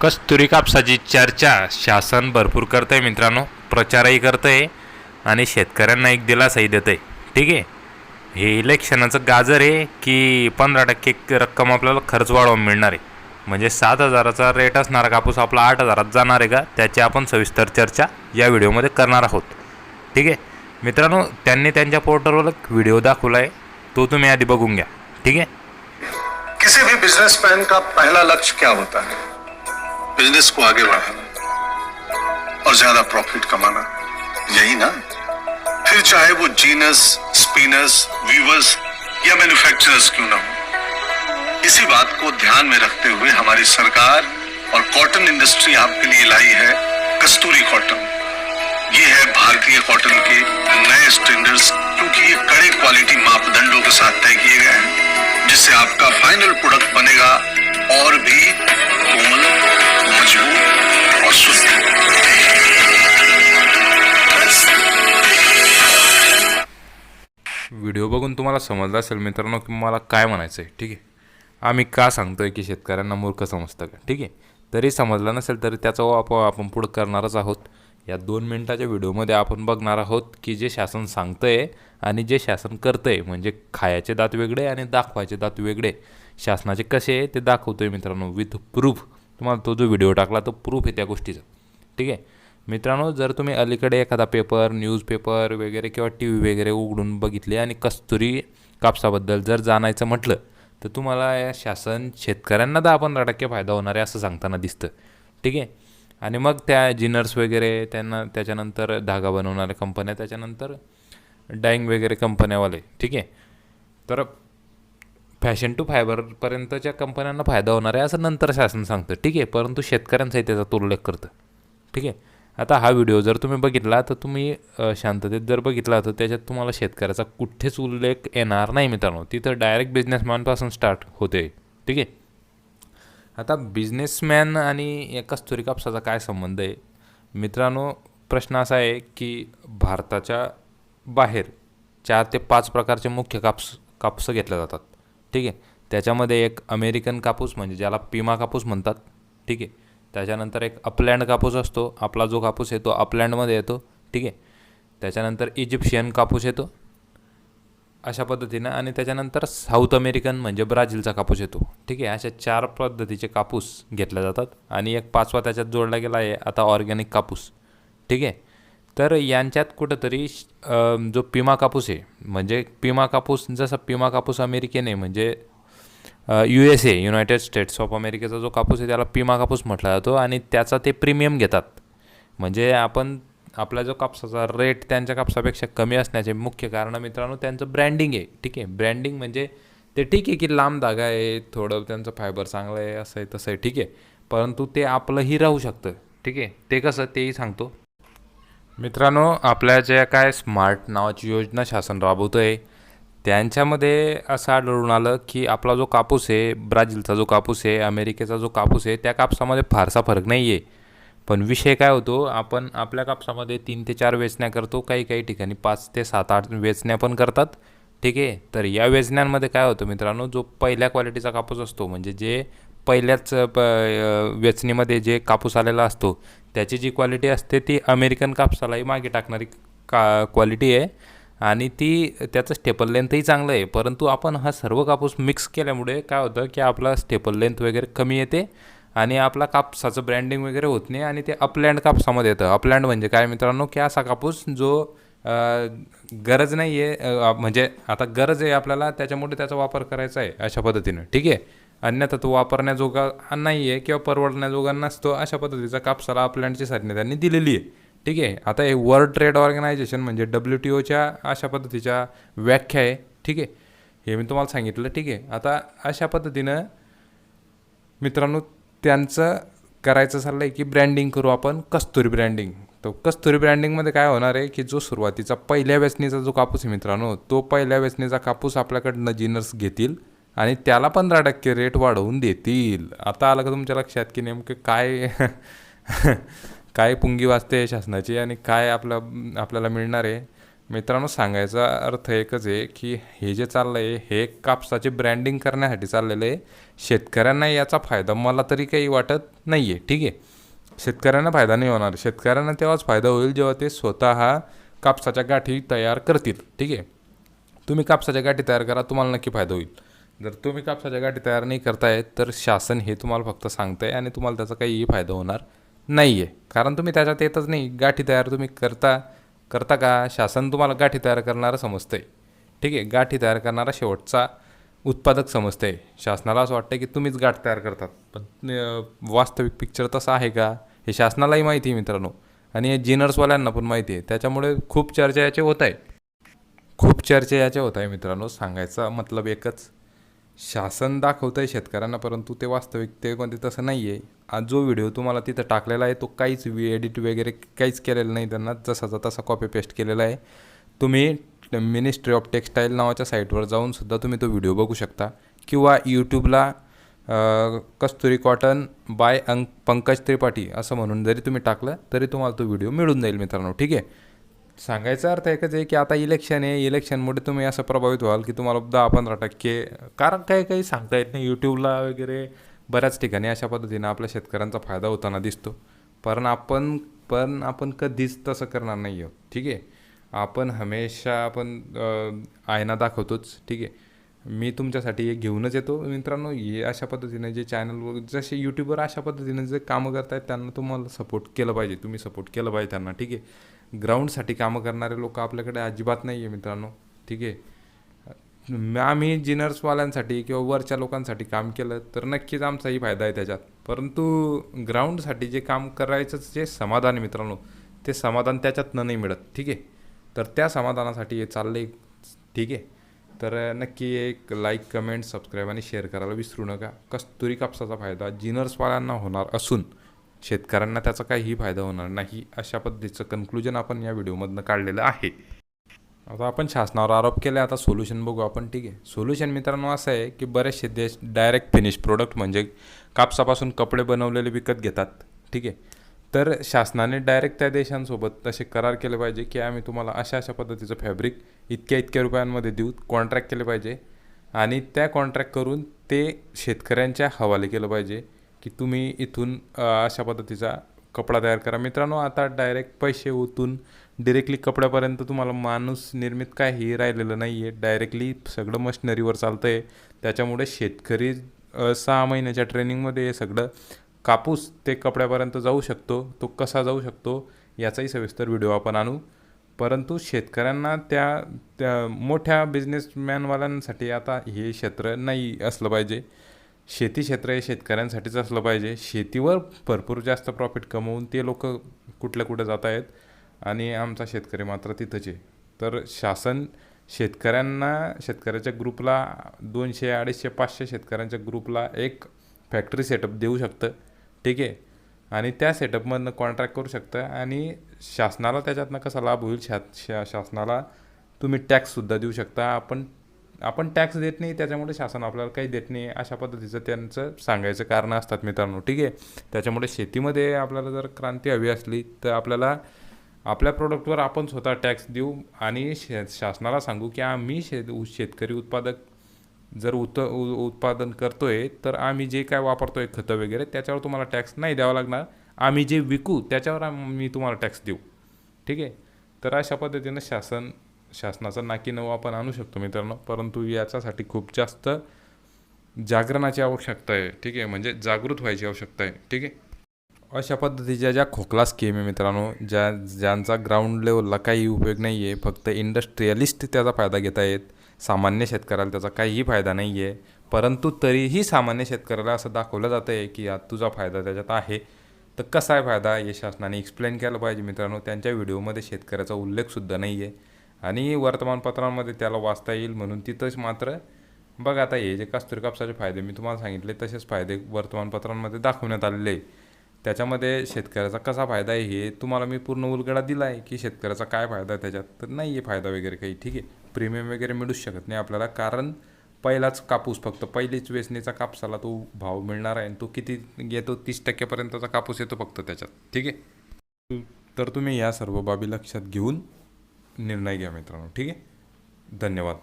कस्तुरी कापसाची चर्चा शासन भरपूर करतं आहे मित्रांनो प्रचारही करतं आहे आणि शेतकऱ्यांना एक दिलासाही देतं आहे ठीक आहे? हे इलेक्शनाचं गाजर आहे की पंधरा टक्के रक्कम आपल्याला खर्च वाढवून मिळणार आहे. म्हणजे सात हजाराचा रेट असणारा कापूस आपला आठ हजारात जाणार आहे का? त्याची आपण सविस्तर चर्चा या व्हिडिओमध्ये करणार आहोत. ठीक आहे? मित्रांनो त्यांनी त्यांच्या पोर्टलवर एक व्हिडिओ दाखवला आहे तो तुम्ही आधी बघून घ्या. ठीक आहे? किसी भी बिजनेसमैन का पहला लक्ष्य क्या होता है? बिज़नेस को आगे बढ़ाना और ज़्यादा प्रॉफिट कमाना, यही ना? फिर चाहे वो जीनस स्पिनर्स वीवर्स या मैन्युफैक्चरर्स क्यों ना हो, इसी बात को ध्यान में रखते हुए हमारी सरकार और कॉटन इंडस्ट्री आपके लिए लाई है कस्तूरी कॉटन ये है भारतीय कॉटन के नए स्टैंडर्ड्स क्योंकि ये कड़े क्वालिटी मापदंडों के साथ तय किए गए हैं, जिससे आपका फाइनल प्रोडक्ट बनेगा और भी कोमल व्हिडिओ बघून तुम्हाला समजलं असेल मित्रांनो की मला काय म्हणायचं आहे ठीक आहे? आम्ही का सांगतोय की शेतकऱ्यांना मूर्ख समजतं का ठीक आहे? तरी समजलं नसेल तरी त्याचा वापर आपण पुढं करणारच आहोत. या दोन मिनटाच्या व्हिडिओमध्ये आपण बघणार आहोत की जे शासन सांगतं आहे आणि जे शासन करतं आहे म्हणजे खायचे दात वेगळे आणि दाखवायचे दात वेगळे. शासनाचे कसे आहे ते आहे मित्रांनो विथ प्रूफ तुम्हाला तो जो व्हिडिओ टाकला तो प्रूफ आहे त्या गोष्टीचा. ठीक आहे? मित्रांनो जर तुम्ही अलीकडे एखादा पेपर न्यूजपेपर वगैरे किंवा टी व्ही वगैरे उघडून बघितले आणि कस्तुरी कापसाबद्दल जर जाणायचं म्हटलं तर तुम्हाला या शासन शेतकऱ्यांना दहा पंधरा टक्के फायदा होणार आहे असं सांगताना दिसतं. ठीक आहे? आणि मग त्या जिनर्स वगैरे त्यांना त्याच्यानंतर धागा बनवणाऱ्या कंपन्या त्याच्यानंतर डाईंग वगैरे कंपन्यावाले ठीक आहे? तर फॅशन टू फायबरपर्यंतच्या कंपन्यांना फायदा होणार आहे असं नंतर शासन सांगतं. ठीक आहे परंतु शेतकऱ्यांचाही त्याचा तो उल्लेख करतं. ठीक आहे? आता हा व्हिडिओ जर तुम्ही बघितला तर तुम्ही शांततेत जर बघितला तर त्याच्यात तुम्हाला शेतकऱ्याचा कुठेच उल्लेख येणार नाही मित्रांनो. तिथं डायरेक्ट बिझनेसमॅनपासून स्टार्ट होते ठीक आहे? आता बिझनेसमॅन आणि या कस्तुरी कापसाचा काय संबंध आहे? मित्रांनो प्रश्न असा आहे की भारताच्या बाहेर चार ते पाच प्रकारचे मुख्य कापस कापसं घेतले जातात. ठीक आहे. त्याच्यामध्ये एक अमेरिकन कापूस म्हणजे ज्याला पिमा कापूस म्हणतात ठीक आहे. त्याच्यानंतर एक अपलँड कापूस असतो आपला जो कापूस येतो अपलँडमध्ये येतो ठीक आहे. त्याच्यानंतर इजिप्शियन कापूस येतो अशा पद्धतीनं. आणि त्याच्यानंतर साऊथ अमेरिकन म्हणजे ब्राझीलचा कापूस येतो ठीक आहे. अशा चार पद्धतीचे कापूस घेतल्या जातात. आणि एक पाचवा त्याच्यात जोडला गेला आहे आता ऑर्गॅनिक कापूस ठीक आहे. तर यांच्यात कुठंतरी जो पिमा कापूस आहे म्हणजे पिमा कापूस जसा पिमा कापूस अमेरिकेने म्हणजे U S A United States of अमेरिकेचा जो कापूस आहे त्याला पिमा कापूस म्हटला जातो आणि त्याचा ते प्रीमियम घेतात. म्हणजे आपण आपला जो कापसाचा रेट त्यांच्या कापसापेक्षा कमी असण्याचे मुख्य कारण मित्रांनो त्यांचं ब्रँडिंग आहे. ठीक आहे? ब्रँडिंग म्हणजे ते ठीक आहे की लांब धागा आहे थोडं त्यांचं फायबर चांगलं आहे असं आहे तसं आहे. ठीक आहे? परंतु ते आपलंही राहू शकतं. ठीक आहे? ते कसं तेही सांगतो. मित्रांनो आपल्या ज्या काय स्मार्ट नावाची योजना शासन राबवतं आहे त्यांच्यामध्ये असं आढळून आलं की आपला जो कापूस आहे ब्राझीलचा जो कापूस आहे अमेरिकेचा जो कापूस आहे त्या कापसामध्ये फारसा फरक नाही आहे पण विषय काय होतो आपण आपल्या कापसामध्ये तीन ते चार वेचण्या करतो काही काही ठिकाणी पाच ते सात आठ वेचण्या पण करतात. ठीक आहे? तर या वेचण्यांमध्ये काय होतं मित्रांनो जो पहिल्या क्वालिटीचा कापूस असतो म्हणजे जे पहिल्याच प वेचणीमध्ये जे कापूस आलेला असतो त्याची जी क्वालिटी असते ती अमेरिकन कापसालाही मागे टाकणारी का क्वालिटी आहे. आणि ती त्याचं स्टेपल लेंथही चांगलं आहे. परंतु आपण हा सर्व कापूस मिक्स केल्यामुळे काय होतं की आपला स्टेपल लेंथ वगैरे कमी येते आणि आपला कापसाचं ब्रँडिंग वगैरे होत नाही आणि ते अपलँड कापसामध्ये येतं. अपलँड म्हणजे काय मित्रांनो? की असा कापूस जो गरज नाही आहे म्हणजे आता गरज आहे आपल्याला त्याच्यामुळे त्याचा वापर करायचा आहे अशा पद्धतीनं. ठीक आहे? अन्यथा तो वापरण्याजोगा नाही आहे किंवा परवडण्याजोगा नसतो अशा पद्धतीचा कापसाला अपलँडची साधने त्यांनी दिलेली आहे. ठीक आहे? आता हे वर्ल्ड ट्रेड ऑर्गनायझेशन म्हणजे डब्ल्यू टी ओच्या अशा पद्धतीच्या व्याख्या आहे. ठीक आहे? हे मी तुम्हाला सांगितलं. ठीक आहे? आता अशा पद्धतीनं मित्रांनो त्यांचं करायचं चाललं आहे की ब्रँडिंग करू आपण कस्तुरी ब्रँडिंग तो कस्तुरी ब्रँडिंगमध्ये काय होणार आहे की जो सुरुवातीचा पहिल्या वेचणीचा जो कापूस आहे मित्रांनो तो पहिल्या वेचणीचा कापूस आपल्याकडनं जिनर्स घेतील आणि त्याला पंधरा टक्के रेट वाढवून देतील. आता आलं का तुमच्या लक्षात की नेमकं काय काय पुंगी वाजते शासनाची आणि काय आपलं आपल्याला मिळणार आहे? मित्रांनो सांगायचा अर्थ एकच आहे की हे जे चाललं आहे हे कापसाचे ब्रँडिंग करण्यासाठी चाललेलं आहे. शेतकऱ्यांना याचा फायदा मला तरी काही वाटत नाही आहे ठीक आहे? शेतकऱ्यांना फायदा नाही होणार. शेतकऱ्यांना तेव्हाच फायदा होईल जेव्हा ते स्वतः कापसाच्या गाठी तयार करतील ठीक आहे? तुम्ही कापसाच्या गाठी तयार करा तुम्हाला नक्की फायदा होईल. जर तुम्ही कापसाच्या गाठी तयार नाही करताय तर शासन हे तुम्हाला फक्त सांगतंय आणि तुम्हाला त्याचा काहीही फायदा होणार नाही आहे कारण तुम्ही त्याच्यात येतच नाही. गाठी तयार तुम्ही करता करता का? शासन तुम्हाला गाठी तयार करणारं समजतंय. ठीक आहे? गाठी तयार करणारा शेवटचा उत्पादक समजतंय. शासनाला असं वाटतं की तुम्हीच गाठ तयार करतात. पण वास्तविक पिक्चर तसं आहे का? हे शासनालाही माहिती आहे मित्रांनो. आणि हे जिनर्सवाल्यांना पण माहिती आहे. त्याच्यामुळे खूप चर्चा याचे होत आहे. खूप चर्चा याच्या होत आहे मित्रांनो. सांगायचा मतलब एकच. शासन दाखवतं आहे शेतकऱ्यांना परंतु ते वास्तविकतेमध्ये तसं नाही आहे आज जो व्हिडिओ तुम्हाला तिथं टाकलेला आहे तो काहीच एडिट वगैरे काहीच केलेलं नाही त्यांना जसाचा तसा कॉपी पेस्ट केलेला आहे. तुम्ही मिनिस्ट्री ऑफ टेक्स्टाईल नावाच्या साईटवर जाऊनसुद्धा तुम्ही तो व्हिडिओ बघू शकता. किंवा यूट्यूबला कस्तुरी कॉटन बाय अंक पंकज त्रिपाठी असं म्हणून जरी तुम्ही टाकलं तरी तुम्हाला तो व्हिडिओ मिळून जाईल मित्रांनो ठीक आहे? सांगायचा अर्थ एकच आहे की आता इलेक्शन आहे इलेक्शनमुळे तुम्ही असं प्रभावित व्हाल की तुम्हाला दहा पंधरा टक्के कारण काही काही सांगता येत नाही. यूट्यूबला वगैरे बऱ्याच ठिकाणी अशा पद्धतीनं आपल्या शेतकऱ्यांचा फायदा होताना दिसतो. पण आपण पण आपण कधीच तसं करणार नाही आहोत ठीक आहे? आपण हमेशा आपण आयना दाखवतोच. ठीक आहे? मी तुमच्यासाठी एक घेऊनच येतो. मित्रांनो हे अशा पद्धतीने जे चॅनल जसे यूट्यूबर अशा पद्धतीने जे कामं करतायत त्यांना तुम्हाला सपोर्ट केलं पाहिजे. तुम्ही सपोर्ट केलं पाहिजे त्यांना. ठीक आहे? ग्राउंडसाठी कामं करणारे लोक आपल्याकडे अजिबात नाही आहे मित्रांनो. ठीक आहे? आम्ही जिनर्सवाल्यांसाठी किंवा वरच्या लोकांसाठी काम केलं तर नक्कीच आमचाही फायदा आहे त्याच्यात. परंतु ग्राउंडसाठी जे काम करायचं जे समाधान मित्रांनो ते समाधान त्याच्यातनं नाही मिळत. ठीक आहे? तर त्या समाधानासाठी हे चाललं आहे ठीक आहे? तर नक्की एक लाईक कमेंट सबस्क्राईब आणि शेअर करायला विसरू नका. कस्तुरी कापसाचा फायदा जिनर्सवाल्यांना होणार असून शेतकऱ्यांना त्याचा काहीही फायदा होणार नाही अशा पद्धतीचं कन्क्लुजन आपण या व्हिडिओमधनं काढलेलं आहे. आता आपण शासनावर आरोप केले आता सोल्युशन बघू आपण ठीक आहे? सोल्युशन मित्रांनो असं आहे की बरेचसे देश डायरेक्ट फिनिश प्रोडक्ट म्हणजे कापसापासून कपडे बनवलेले विकत घेतात ठीक आहे? तर शासनाने डायरेक्ट त्या देशांसोबत तसे करार केले पाहिजे की आम्ही तुम्हाला अशा अशा पद्धतीचं फॅब्रिक इतक्या इतक्या रुपयांमध्ये देऊ कॉन्ट्रॅक्ट केले पाहिजे. आणि त्या कॉन्ट्रॅक्ट करून ते शेतकऱ्यांच्या हवाले केलं पाहिजे. की तुम्ही इथून अशा पद्धतीचा कपडा तयार करा. मित्रांनो आता डायरेक्ट पैसे ओतून डिरेक्टली कपड्यापर्यंत तुम्हाला माणूस निर्मित काही राहिलेलं नाही आहे डायरेक्टली सगळं मशिनरीवर चालतं आहे त्याच्यामुळे शेतकरी सहा महिन्याच्या ट्रेनिंगमध्ये हे सगळं कापूस ते कपड्यापर्यंत जाऊ शकतो. तो कसा जाऊ शकतो याचाही सविस्तर व्हिडिओ आपण आणू. परंतु शेतकऱ्यांना त्या त्या मोठ्या बिझनेसमॅनवाल्यांसाठी आता हे क्षेत्र नाही असलं पाहिजे. शेती क्षेत्र हे शेतकऱ्यांसाठीच असलं पाहिजे. शेतीवर भरपूर जास्त प्रॉफिट कमवून ते लोक कुठल्या कुठे जात आहेत आणि आमचा शेतकरी मात्र तिथंच आहे. तर शासन शेतकऱ्यांना शेतकऱ्याच्या ग्रुपला दोनशे अडीचशे पाचशे शेतकऱ्यांच्या ग्रुपला एक फॅक्टरी सेटअप देऊ शकतं. ठीक आहे? आणि त्या सेटअपमधनं कॉन्ट्रॅक्ट करू शकतं आणि शासनाला त्याच्यातनं कसा लाभ होईल? शा शा शासनाला तुम्ही टॅक्ससुद्धा देऊ शकता. आपण आपण टॅक्स देत नाही त्याच्यामुळे शासन आपल्याला काही देत नाही अशा पद्धतीचं त्यांचं सांगायचं कारणं असतात मित्रांनो ठीक आहे? त्याच्यामुळे शेतीमध्ये आपल्याला जर क्रांती हवी असली तर आपल्याला आपल्या प्रोडक्टवर आपण स्वतः टॅक्स देऊ आणि शे शासनाला सांगू की आम्ही शेत उ- शेतकरी उत्पादक जर उत उ- उत्पादन करतोय तर आम्ही जे काय वापरतोय खतं वगैरे त्याच्यावर तुम्हाला टॅक्स नाही द्यावा लागणार. आम्ही जे विकू त्याच्यावर आम्ही तुम्हाला टॅक्स देऊ. ठीक आहे? तर अशा पद्धतीनं शासन शासनाचा नाकीनऊ आपण आणू शकतो मित्रांनो. परंतु याच्यासाठी खूप जास्त जागरणाची आवश्यकता आहे. ठीक आहे? म्हणजे जागृत व्हायची आवश्यकता आहे. ठीक आहे? अशा पद्धतीच्या ज्या खोकला स्कीम आहे मित्रांनो ज्या ज्यांचा ग्राउंड लेवलला काही उपयोग नाही आहे फक्त इंडस्ट्रियलिस्ट त्याचा फायदा घेत आहेत. सामान्य शेतकऱ्याला त्याचा काहीही फायदा नाही आहे. परंतु तरीही सामान्य शेतकऱ्याला असं दाखवलं जातं आहे की यात तुझा फायदा त्याच्यात आहे. तर कसा आहे फायदा? हे शासनाने एक्सप्लेन केलं पाहिजे मित्रांनो. त्यांच्या व्हिडिओमध्ये शेतकऱ्याचा उल्लेखसुद्धा नाही आहे आणि वर्तमानपत्रांमध्ये त्याला वाचता येईल म्हणून तिथंच मात्र बघा आता हे जे कस्तुरी कापसाचे फायदे मी तुम्हाला सांगितले तसेच फायदे वर्तमानपत्रांमध्ये दाखवण्यात आलेले आहे त्याच्यामध्ये शेतकऱ्याचा कसा फायदा आहे हे तुम्हाला मी पूर्ण उलगडा दिला आहे की शेतकऱ्याचा काय फायदा आहे त्याच्यात तर नाही आहे फायदा वगैरे काही ठीक आहे. प्रीमियम वगैरे मिळूच शकत नाही आपल्याला कारण पहिलाच कापूस फक्त पहिलीच वेचणीचा कापसाला तो भाव मिळणार आहे आणि तो किती येतो तीस टक्क्यापर्यंतचा कापूस येतो फक्त त्याच्यात ठीक आहे. तर तुम्ही या सर्व बाबी लक्षात घेऊन निर्णय घ्या मित्रांनो. ठीक आहे? धन्यवाद.